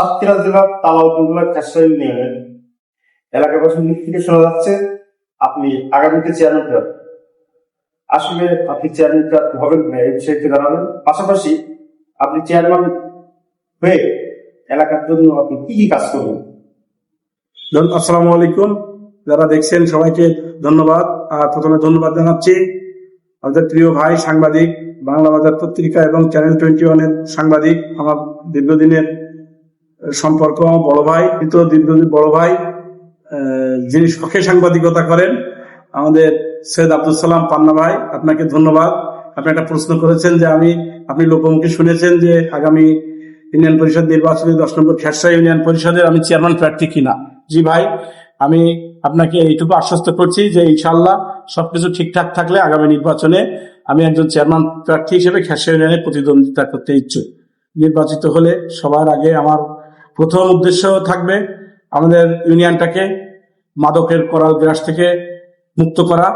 সাতক্ষীরা জেলার তালা উপজেলার কাশাই ইউনিয়নের এলাকাবাসীর দিক থেকে শোনা যাচ্ছে, আপনি আগামীতে চেয়ারম্যান প্রার্থী আসলে আপনি চেয়ারম্যান প্রার্থী হবেন না এই বিষয়টি জানাবেন। পাশাপাশি আপনি চেয়ারম্যান হয়ে এলাকার জন্য আপনি কি কি কাজ করবেন? আসসালামু আলাইকুম। যারা দেখছেন সবাইকে ধন্যবাদ। আর প্রথমে ধন্যবাদ জানাচ্ছি আমাদের প্রিয় ভাই সাংবাদিক, বাংলা বাজার পত্রিকা এবং চ্যানেল টোয়েন্টি ওয়ানের সাংবাদিক, আমার দীর্ঘদিনের সম্পর্ক আমার বড় ভাই কিন্তু দীর্ঘদিন বড় ভাই যিনি শখে সাংবাদিকতা করেন, আমাদের সৈয়দ আব্দুল সালাম পান্না ভাই, আপনাকে ধন্যবাদ। আপনি একটা প্রশ্ন করেছেন যে আমি, আপনি লোকমুখে শুনেছেন যে আগামী ইউনিয়ন পরিষদ নির্বাচনে দশ নম্বর খেরসা ইউনিয়ন পরিষদের আমি চেয়ারম্যান প্রার্থী কিনা। জি ভাই, আমি আপনাকে এইটুকু আশ্বস্ত করছি যে ইনশাল্লাহ সবকিছু ঠিকঠাক থাকলে আগামী নির্বাচনে আমি একজন চেয়ারম্যান প্রার্থী হিসেবে খেরসা ইউনিয়নে প্রতিদ্বন্দ্বিতা করতে ইচ্ছুক। নির্বাচিত হলে সবার আগে আমার প্রথম উদ্দেশ্য থাকবে আমাদের ইউনিয়নটাকে মাদকের করাল গ্রাস থেকে মুক্ত করা।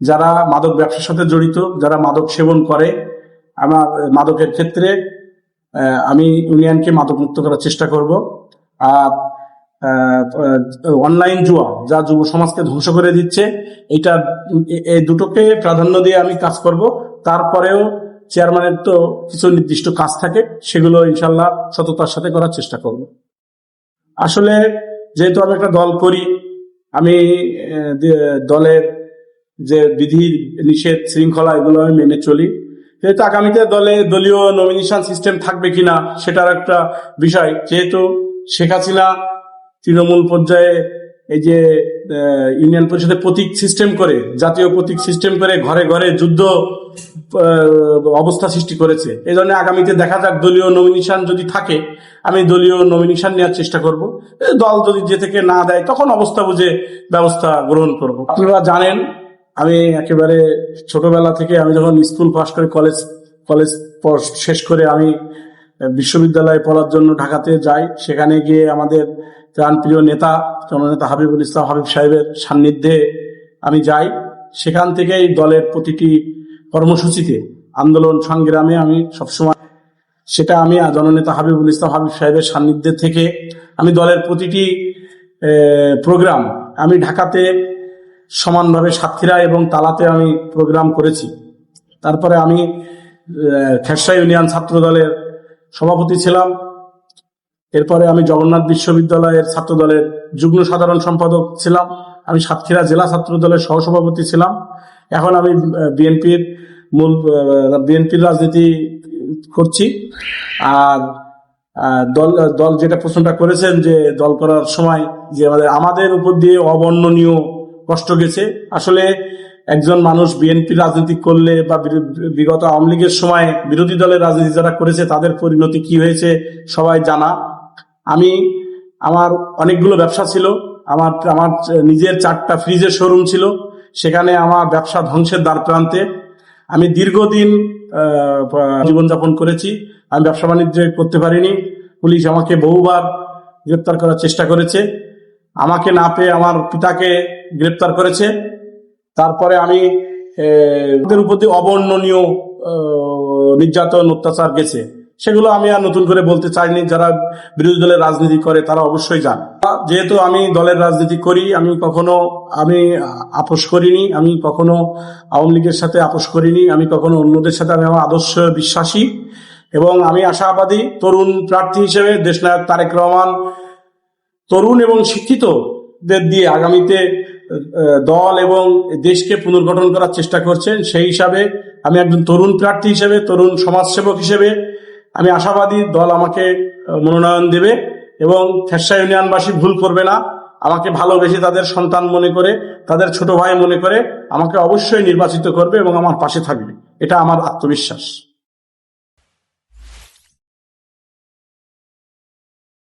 যারা মাদক ব্যবসার সাথে জড়িত, যারা মাদক সেবন করে, আমার মাদকের ক্ষেত্রে আমি ইউনিয়নকে মাদক মুক্ত করার চেষ্টা করব। আর অনলাইন জুয়া, যা যুব সমাজকে ধ্বংস করে দিচ্ছে এটা এই দুটোকে প্রাধান্য দিয়ে আমি কাজ করব। তারপরেও চেয়ারম্যানের তো কিছু নির্দিষ্ট কাজ থাকে, সেগুলো ইনশাল্লাহ সততার সাথে করার চেষ্টা করব। আসলে যেহেতু আমি একটা দল করি, আমি দলের যে বিধি নিষেধ শৃঙ্খলা এগুলো আমি মেনে চলি। যেহেতু আগামীতে দলে দলীয় নমিনেশন সিস্টেম থাকবে কিনা সেটার একটা বিষয়। যেহেতু শেখ হাসিনা তৃণমূল পর্যায়ে এই যে ইউনিয়ন পরিষদের প্রতীক সিস্টেম করে, জাতীয় প্রতীক সিস্টেম করে ঘরে ঘরে যুদ্ধ অবস্থা সৃষ্টি করেছে। এই জন্য আগামীতে দেখা যাক দলীয় নমিনেশন যদি থাকে, আমি দলীয় নমিনেশন নেওয়ার চেষ্টা করব। দল যদি যে থেকে না দেয়, তখন অবস্থা বুঝে ব্যবস্থা গ্রহণ করব। আপনারা জানেন, আমি একেবারে ছোটবেলা থেকে আমি যখন স্কুল পাস করে কলেজ কলেজ শেষ করে আমি বিশ্ববিদ্যালয়ে পড়ার জন্য ঢাকাতে যাই। সেখানে গিয়ে আমাদের প্রাণপ্রিয় নেতা, জননেতা হাবিবুল ইসলাম হাবিব সাহেবের সান্নিধ্যে আমি যাই। সেখান থেকেই দলের প্রতিটি কর্মসূচিতে আন্দোলন সংগ্রামে আমি সবসময় সেটা আমি জননেতা হাবিবুল ইসলাম হাবিব সাহেবের সান্নিধ্যে থেকে আমি দলের প্রতিটি প্রোগ্রাম আমি ঢাকাতে সমানভাবে সাতক্ষীরা এবং তালাতে আমি প্রোগ্রাম করেছি। তারপরে আমি খেরসা ইউনিয়ন ছাত্র দলের সভাপতি ছিলাম। এরপরে আমি জগন্নাথ বিশ্ববিদ্যালয়ের ছাত্র দলের যুগ্ম সাধারণ সম্পাদক ছিলাম। আমি সাতক্ষীরা জেলা ছাত্র দলের সহসভাপতি ছিলাম। এখন আমি বিএনপির মূল বিএনপির রাজনীতি করছি। আর দল দল যেটা প্রশ্নটা করেছেন যে দল করার সময় যে আমাদের আমাদের উপর দিয়ে অবর্ণনীয় কষ্ট গেছে। আসলে একজন মানুষ বিএনপি রাজনীতি করলে বা বিগত আওয়ামী লীগের সময় বিরোধী দলের রাজনীতি যারা করেছে, তাদের পরিণতি কি হয়েছে সবাই জানা। আমি, আমার অনেকগুলো ব্যবসা ছিল। আমার আমার নিজের চারটা ফ্রিজের শোরুম ছিল। সেখানে আমার ব্যবসা ধ্বংসের দ্বার প্রান্তে। আমি দীর্ঘদিন জীবনযাপন করেছি। আমি ব্যবসা বাণিজ্য করতে পারিনি। পুলিশ আমাকে বহুবার গ্রেপ্তার করার চেষ্টা করেছে। আমাকে না পেয়ে আমার পিতাকে গ্রেপ্তার করেছে। তারপরে আমি উপর দিয়ে অবর্ণনীয় নির্যাতন, অত্যাচার গেছে। সেগুলো আমি আর নতুন করে বলতে চাইনি। যারা বিরোধী দলের রাজনীতি করে, তারা অবশ্যই জান। যেহেতু আমি দলের রাজনীতি করি, আমি কখনো, আমি আপোষ করিনি, আমি কখনো আওয়ামী লীগের সাথে আপোষ করিনি, আমি কখনো অন্যদের সাথে, আমি আমার আদর্শ বিশ্বাসী এবং আমি আশাবাদী তরুণ প্রার্থী হিসেবে দেশনায়ক তারেক রহমান, তরুণ এবং শিক্ষিতদের দিয়ে আগামীতে দল এবং দেশকে পুনর্গঠন করার চেষ্টা করছেন। সেই হিসাবে আমি একজন তরুণ প্রার্থী হিসেবে, তরুণ সমাজসেবক হিসেবে আমি আশাবাদী দল আমাকে মনোনয়ন দেবে এবং খেরসা ইউনিয়নবাসী ভুল করবে না। আমাকে ভালোবেসে তাদের সন্তান মনে করে, তাদের ছোট ভাই মনে করে আমাকে অবশ্যই নির্বাচিত করবে এবং আমার পাশে থাকবে। এটা আমার আত্মবিশ্বাস।